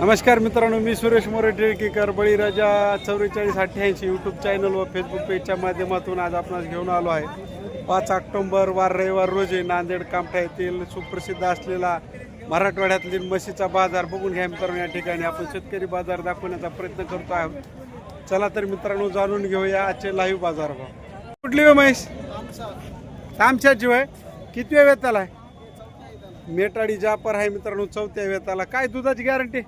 नमस्कार मित्रांनो मी सुरेश मोरे टिळकीकर बळीराजा चौवेचाळीस अठ्ठ्याऐंशी यूट्यूब चॅनल व फेसबुक पेजच्या माध्यमातून आज आपणास घेऊन आलो आहे. पाच ऑक्टोंबर वार रविवार रोजी नांदेड कामठा येथील सुप्रसिद्ध असलेला मराठवाड्यातील म्हशीचा बाजार बघून घ्या मित्रांनो या ठिकाणी आपण शेतकरी बाजार दाखवण्याचा प्रयत्न करतो आहोत. चला तर मित्रांनो जाणून घेऊया आजचे लाईव्ह बाजार भाव. कुठली हो म्हैस? जीव आहे किती वेळ वेताला आहे? मेटाडी जापर आहे मित्रांनो चौथ्या वेताला. काय दुधाची गॅरंटी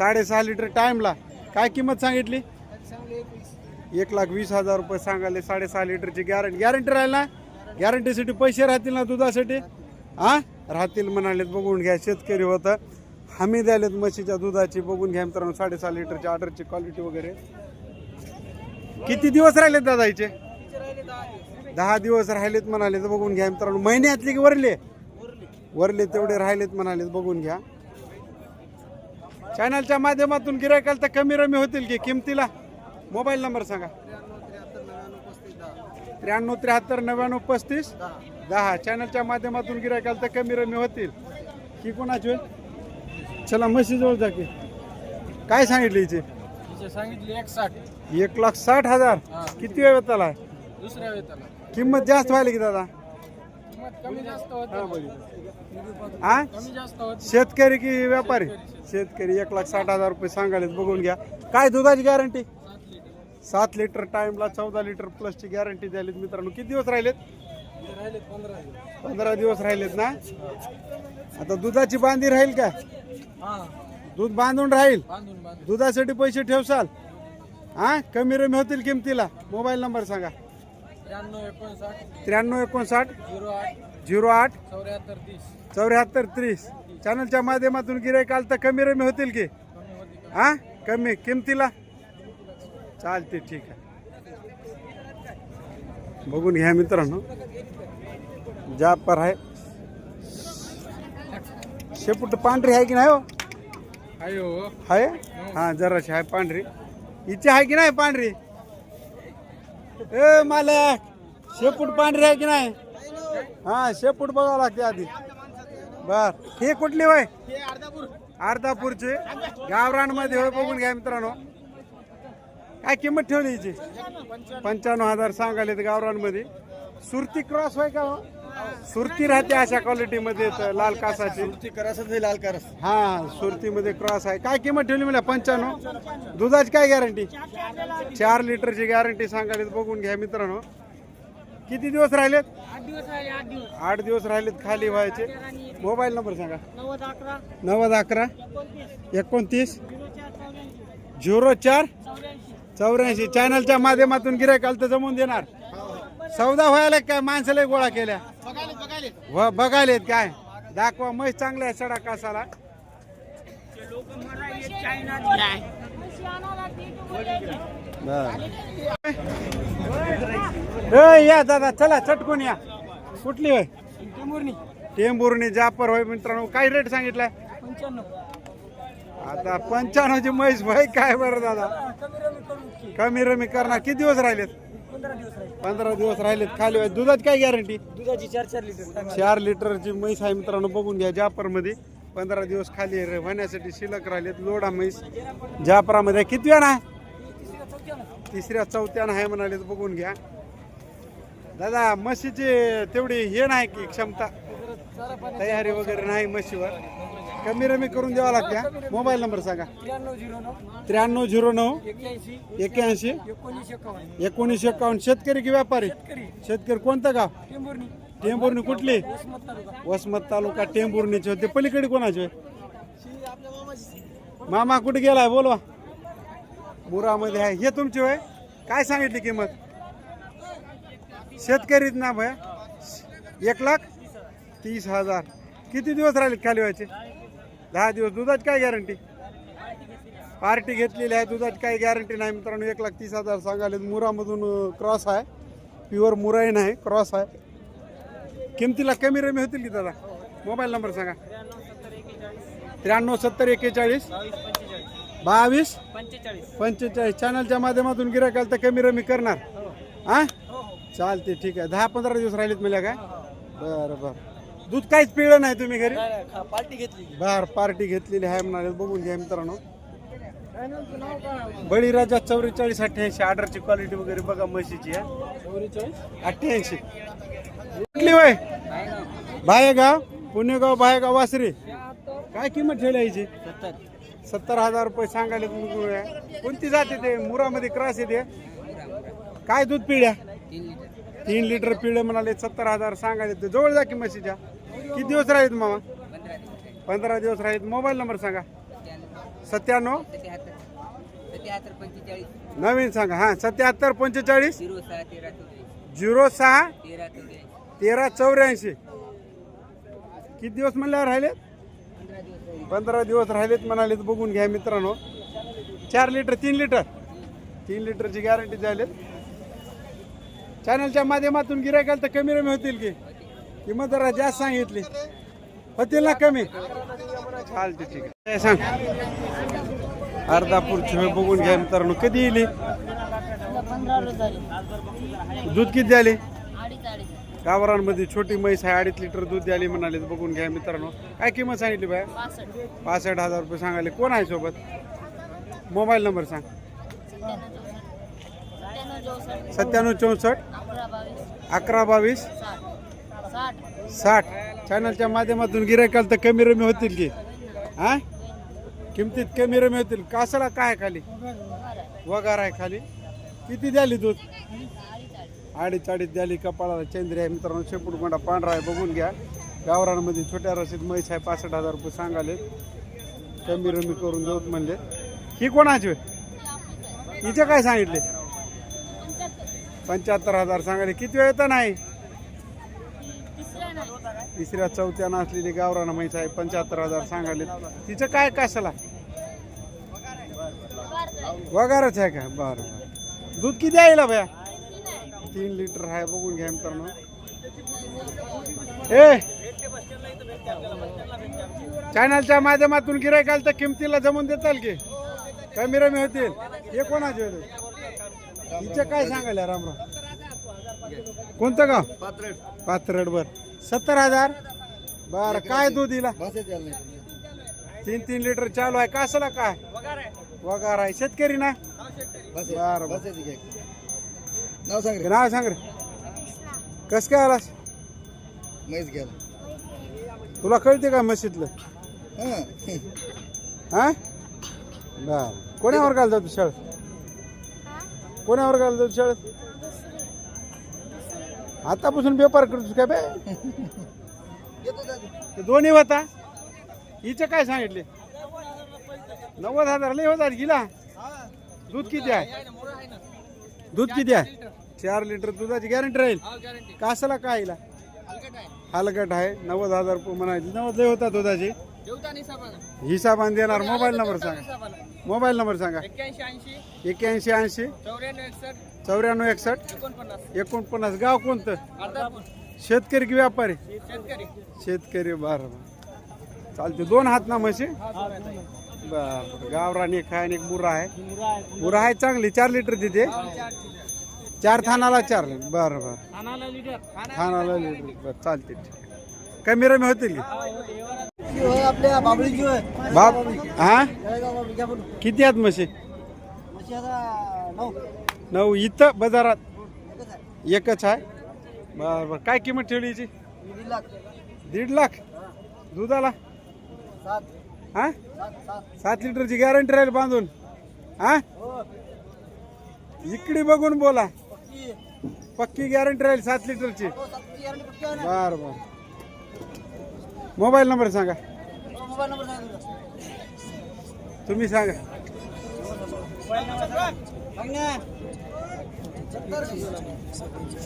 साडेसहा लिटर टाईमला काय किंमत सांगितली? एक लाख वीस हजार रुपये सांगाले साडेसहा लिटरची गॅरंटी गॅरंटी राहील ना? गॅरंटीसाठी पैसे राहतील ना दुधासाठी? हा? राहतील म्हणालेत बघून घ्या. शेतकरी होतं हमी द्यालेत म्हशीच्या दुधाची. बघून घ्या मित्रांनो साडेसहा लिटरची ऑर्डरची क्वालिटी वगैरे. किती दिवस राहिलेत दादाईचे? दहा दिवस राहिलेत म्हणाले तर बघून घ्या मित्रांनो. महिन्यातले की वरले? वरले. तेवढे राहिलेत म्हणाले बघून घ्या. चॅनलच्या माध्यमातून गिरायकाल तर कमी रमी होतील की किमतीला? मोबाईल नंबर सांगा. त्र्याण्णव त्र्याहत्तर नव्याण्णव पस्तीस दहा. चॅनलच्या माध्यमातून गिरायकाल तर कमी रमी होतील. की कोणाची? होईल चला म्हशी जवळ जा की. काय सांगितले हिचे? तिचे सांगितले एक साठ एक लाख साठ हजार. किती वेळ त्याला? आहे दुसऱ्या वेताला किंमत जास्त व्हायला की दादा किंमत कमी जास्त होत हा शेतकरी की व्यापारी? शेतकरी. एक लाख साठ हजार रुपये सांगाले बघून घ्या. काय दुधाची गॅरंटी सात लिटर टाइमला चौदा लिटर प्लसची गॅरंटी द्यालीत मित्रांनो. किती दिवस राहिलेत? पंधरा दिवस. राहिलेत ना? आता दुधाची बांधी राहील का? हा. दूध बांधून राहील? दुधासाठी पैसे ठेवसाल? हा कमी रमी होतील किमतीला. मोबाईल नंबर सांगा. त्र्याण्णव एकोणसाठ. झिरो आठ. चौऱ्याहत्तर तीस. चॅनलच्या माध्यमातून गिरायक आलं तर कमी रमी होतील की? हा? कमी. किमतीला? चालते ठीक आहे. बघून घ्या मित्रांनो. जापर आहे. शेपूट पांढरी आहे की नाही हो. आहे? हा जराशी आहे पांढरी. हिची आहे की नाही पांढरी? ए मालक शेपूट पांढरी आहे की नाही? हा शेपूट बघावं लागते आधी. बर हे कुठली वय? अर्धापूरची. गावरानमध्ये होय बघून घ्या मित्रांनो. काय किंमत ठेवली हिची? पंच्याण्णव हजार सांगाले गावरानमध्ये. सुरती क्रॉस होय का हो? सुरती राहते अशा क्वालिटीमध्ये तर लाल कासाची. करस लाल करस हा सुरतीमध्ये क्रॉस आहे. काय किंमत ठेवली मला पंच्याण्णव? दुधाची काय गॅरंटी चार लिटरची गॅरंटी सांगायला बघून घ्या मित्रांनो. किती दिवस राहिलेत? आठ दिवस राहिले आठ दिवस. आठ दिवस राहिलेत खाली व्हायचे. मोबाईल नंबर सांगा. नव्वद अकरा. नव्वद अकरा. एकोणतीस. झिरो चार चौऱ्याऐंशी. चॅनलच्या माध्यमातून गिरायक आलं तर जमून देणार. सौदा व्हायला काय माणसाला गोळा केल्या. व बघायलेत काय? दाखवा म्हैस चांगल्या आहे सडा कासाला. ए या दादा चला चटकून या. कुठली होय? टेंभुर्णी. जापर होय मित्रांनो. काय रेट सांगितलाय? आता पंच्याण्णवची म्हैस भाई काय बरं दादा? कमी रमी करणार. किती दिवस राहिलेत? पंधरा दिवस राहिलेत खाली व्हाय दुधाची काय गॅरंटी दुधाची चार चार लिटर चार लिटरची म्हैस आहे मित्रांनो बघून घ्या जापरमध्ये पंधरा दिवस खाली रे- होण्यासाठी शिल्लक राहिलेत. लोडा म्हैस. जापरामध्ये किती वेळ आहे? तिसऱ्या चौथ्यानं आहे म्हणाले तर बघून घ्या. दादा म्हशीची तेवढी हे नाही की क्षमता. तयारी वगैरे नाही म्हशीवर. कमी रमी करून द्यावा लागते मोबाईल नंबर सांगा. त्र्याण्णव झिरो नऊ. त्र्याण्णव झिरो नऊ. एक्क्याऐंशी. एक्क्याऐंशी. एकोणीस एकावन्न. एकोणीसशे एकावन्न. शेतकरी की व्यापारी? शेतकरी. कोणतं गाव? टेंभुर्णी. टेंभुर्णी कुठली? वसमत तालुका टेंभुर्णीचे होते. पलीकडे कोणाचे मामा कुठे गेलाय? बोलवा. मुरामध्ये आहे. हे तुमची होय? काय सांगितली किंमत? शेतकरीच ना भया. एक लाख तीस हजार. किती दिवस राहिले खाली व्हायचे? दहा दिवस दुधाची काय गॅरंटी? पार्टी घेतलेली आहे दुधाची काही गॅरंटी नाही मित्रांनो. एक लाख तीस हजार सांगाले मुरामधून क्रॉस आहे. प्युअर मुराई नाही क्रॉस आहे. किमतीला कमी रमी होतील की दादा? मोबाईल नंबर सांगा. त्र्याण्णव सत्तर एक्केचाळीस. बावीस. पंचेचाळीस. चॅनलच्या माध्यमातून गिरायकाल तर कमी रमी करणार. हा चालते ठीक आहे. दहा पंधरा दिवस राहिलेत मला काय? बरं बरं. दूध काहीच पिळलं नाही तुम्ही घरी? पार्टी घेतली. बाहेर पार्टी घेतलेली आहे म्हणाले बघून घ्या मित्रांनो. बळीराजा चौवेचाळीस अठ्ठ्याऐंशी ऑर्डरची क्वालिटी वगैरे बघा म्हशीची आहे अठ्ठ्याऐंशी. कुठली वय बाहेगाव पुणेगाव बाहेगाव वासरे. काय किंमत ठेवली याची सत्तर. हजार रुपये सांगायला तुम्ही कोणती जाते ते? मुरामध्ये क्रॉस येते काय दूध पिढ्या तीन लिटर. पिढे म्हणाले सत्तर हजार सांगायला. ते जवळ जा की म्हशीच्या. किती दिवस राहील मामा? पंधरा दिवस राहीत मोबाईल नंबर सांगा. सत्त्याण्णव? पंचेचाळीस नवीन सांगा. हा सत्याहत्तर पंचेचाळीस? झिरो सहा? तेरा चौऱ्याऐंशी? तेरा चौऱ्याऐंशी किती दिवस म्हणल्यावर राहिलेत? पंधरा दिवस पंधरा दिवस राहिलेत म्हणालेत. बघून घ्या मित्रांनो. चार लिटर तीन लिटर? तीन लिटरची गॅरंटी झाली चॅनलच्या माध्यमातून गिरायकाल तर कमी रमी होतील की? किंमत जरा जास्त सांगितली. होतील ना कमी. चालते ठीक आहे. सांग. अर्धापूरची वेळ बघून घ्या मित्रांनो कधी येईल झाले दूध किती अडीच गावरांमध्ये छोटी म्हैस आहे अडीच लिटर दूध द्याली म्हणाले बघून घ्या मित्रांनो. काय किंमत सांगितली बाय? पासष्ट हजार रुपये सांगायले. कोण आहे सोबत? मोबाईल नंबर सांग. सत्त्याण्णव चौसष्ट. अकरा बावीस. साठ. चॅनलच्या माध्यमातून गिरायकाल तर कमी रमी होतील की? हा? किमतीत कमी रमी होतील. कासाला काय खाली? वगार आहे खाली. किती द्याली दूध अडीच अडीच द्याली कपाळाला. चंद्री आहे मित्रांनो. शेपूट गोंडा पांढरा आहे. बघून घ्या. गावरांमध्ये छोट्या रशीद म्हैस आहे. पासष्ट हजार रुपये सांगाले. कमी रमी करून देऊत म्हणले. ही कोणाची? हिचे काय सांगितले? पंच्याहत्तर. हजार सांगाले. किती वेळ तिसऱ्या नाही? तिसऱ्या चौथ्यानं असलेली गावरानं म्हैस आहे पंच्याहत्तर हजार सांगाले तिचं काय कशाला? वगारच आहे का? बरं बरं. दूध किती आहे भया? तीन लिटर आहे बघून घ्या मित्रांनो. ए! चॅनलच्या माध्यमातून गिरायकाल तर किमतीला जमून देताल की? कमी रमी होतील. हे कोणाचे होते? तिचं काय सांगायला रामराव? कोणतं गाव? पात्रड बर. सत्तर हजार? बर काय दूध दिला? तीन तीन लिटर चालू आहे. कासला काय? वगार आहे. शेतकरी ना? बर नाव सांग रे. नाव सांग रे. कस काय आलास? म्हैस घ्यायला. तुला कळते का मशीदलं हां. हा? बर. कोण्यावर घाल जातो शाळेत? कोण्यावर घाल जातो शाळेत? आतापासून व्यापार करतोस का बे? ते दोन्ही होता. हिचे काय सांगितले? नव्वद हजार लय होतात गेला दूध किती आहे? दूध किती आहे? चार लिटर दुधाची गॅरंटी राहील. कासाला काय हिला? हलगट आहे. नव्वद हजार रुपये नव्वद लय होता दुधाची. हिसाबान देणार. मोबाईल नंबर सांगा. मोबाईल नंबर सांगा. एक्क्याऐंशी ऐंशी. एक्याऐंशी ऐंशी. चौऱ्याण्णव एकसष्ट. एकोणपन्नास. गाव कोणतं? शेतकरी की व्यापारी? शेतकरी. शेतकरी. बरं बरं. चालते दोन हात ना म्हशी? बरं गावरान एक आहे आणि एक बुरा आहे बुरा आहे चांगली. चार लिटर देते. चार थानाला चार लिटर. बरं बरं. लिटर. थानाला लिटर. बरं चालते. कमी रमी होतील बाप हा किती आहेत म्हशी? नऊ. इथं? बाजारात? एकच आहे. बरं बरं. काय किंमत ठेवली याची? दीड लाख. दुधाला? सात. हा? सात लिटरची गॅरंटी राहील बांधून. हा? हो. इकडे बघून बोला. पक्की. गॅरंटी राहील सात लिटरची. हो बर बर. मोबाईल नंबर सांगा. मोबाईल नंबर सांगा तुमचा तुम्ही सांगा.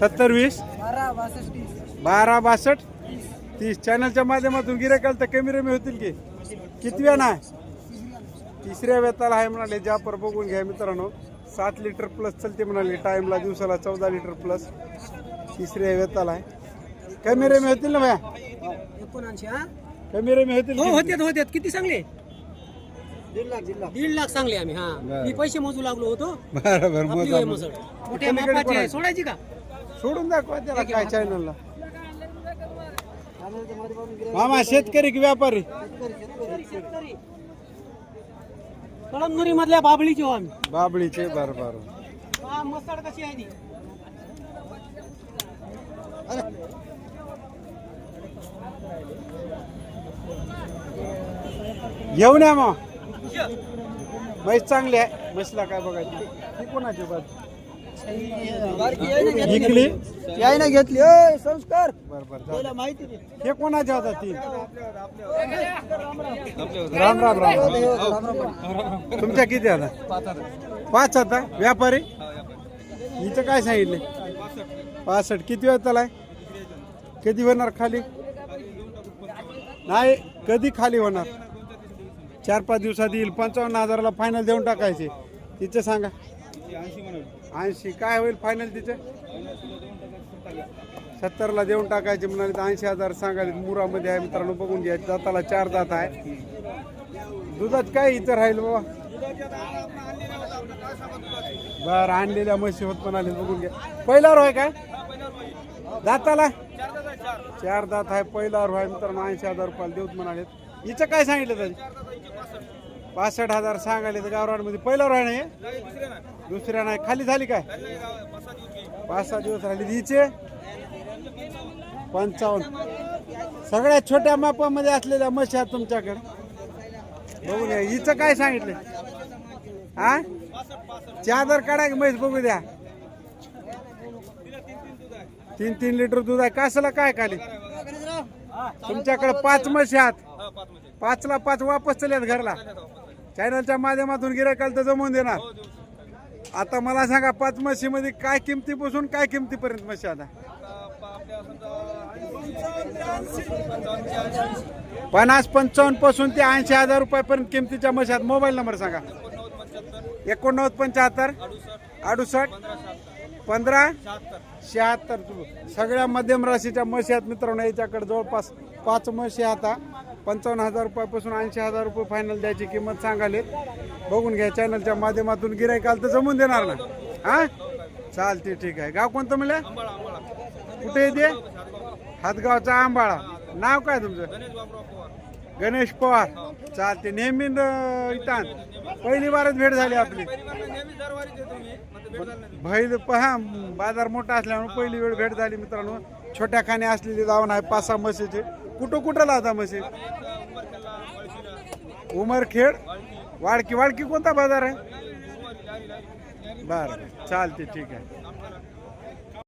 सत्तर वीस. बारा बासष्ट तीस. चॅनलच्या माध्यमातून गिरायकाल तर कमी रमी होतील की? कितव्या ना? तिसऱ्या वेताला आहे म्हणाले जापर बघून घ्या मित्रांनो. सात लिटर प्लस चलते म्हणाले. टाइमला दिवसाला चौदा लिटर प्लस तिसऱ्या वेताला आहे. कमी रमी होतील ना भया? एकोणऐंशी हा? कमी रमी होतील हो? होत्यात होत्यात. किती चांगले दीड लाख दीड लाख. दीड लाख चांगले आम्ही हा. बरं. मी पैसे मोजू लागलो होतो. बरं बरं आपली मोजा होय मोजा. मसळ. मोठ्या कमी कमी मापाची आहे पडायची. सोडायची का? सोडून दाखवा त्याला काय चॅनलला मामा शेतकरी की व्यापारी? कळमनुरी मधल्या बाबळीची हो आम्ही. बाबळीचे बर बर. मसाड कशी आहे ती? घेऊन या मग. म्हैस चांगली आहे. म्हैसला काय बघायची? ती कोणाची बाजू याय ना घेतली. ओय संस्कार. बर बर त्याला माहिती. हे कोणाच्या होता ती? राम राम राम. राम. तुमच्या किती आता? पाच आता. व्यापारी? हिचं काय सांगितले? पासष्ट. किती वेळ त्याला कधी होणार खाली? नाही कधी खाली होणार? चार पाच दिवसात येईल. पंचावन्न हजाराला फायनल देऊन टाकायचे. तिचं सांगा. ऐंशी काय होईल फायनल तिचं? सत्तरला देऊन टाकायचे म्हणाले तर ऐंशी हजार सांगा मुरामध्ये आहे मित्रांनो बघून घ्या. दाताला चार दात आहे. दुधात काय इथं राहील बाबा? बरं आणलेल्या म्हशी होत म्हणाले बघून घ्या. पहिला रोय काय दाताला चार दात आहे पहिला रोय मित्रांनो ऐंशी हजार रुपयाला देऊत म्हणाले हिचं काय सांगितलं त्यांनी? पासष्ट हजार सांगायले तर गावरानमध्ये. पहिला रोय नाही दुसऱ्या नाही. खाली झाली काय? पाच सहा दिवस राहिले हिचे? पंचावन्न. सगळ्यात छोट्या मापामध्ये असलेल्या म्हशी आहेत तुमच्याकडे. बघू द्या हिचं काय सांगितलं हा चादर काढा की म्हैस बघू द्या. तीन तीन लिटर दूध आहे. कासाला काय खाली? तुमच्याकडे पाच म्हशी आहेत. पाचला पाच वापस चल्यात घरला. चॅनलच्या माध्यमातून गिरायकाला तर जमवून देणार. आता मला सांगा पाच म्हशीमध्ये काय किमतीपासून काय किमतीपर्यंत म्हशी आता पन्नास पंचावन्नपासून ते ऐंशी हजार रुपयापर्यंत किमतीच्या म्हशी आहेत. मोबाईल नंबर सांगा. एकोणनव्वद पंच्याहत्तर अडुसष्ट पंधरा? शहात्तर. सगळ्या मध्यम राशीच्या म्हशी आहेत मित्रांनो याच्याकडे जवळपास पाच म्हशी आता. पंचावन्न हजार रुपयापासून ऐंशी हजार रुपये फायनल द्यायची किंमत सांगाले बघून घ्या चॅनलच्या माध्यमातून गिरायकाल तर जमून देणार ना? हा? चालते ठीक आहे. गाव कोणतं म्हणलं? कुठे येते हातगावचा आंबाळा. नाव काय तुमचं? गणेश पवार. चालते. नेहमी न- इथं पहिली बारच भेट झाली आपली. बैल पहा बाजार मोठा असल्यामुळे पहिली वेळ भेट झाली मित्रांनो. छोट्या खाणी असलेली जाऊन आहे पाच सहा म्हशीचे. कुठं कुठं लावता म्हशी? उमरखेड वाडकी वाडकी कोणता बाजार आहे? बरं चालते ठीक आहे.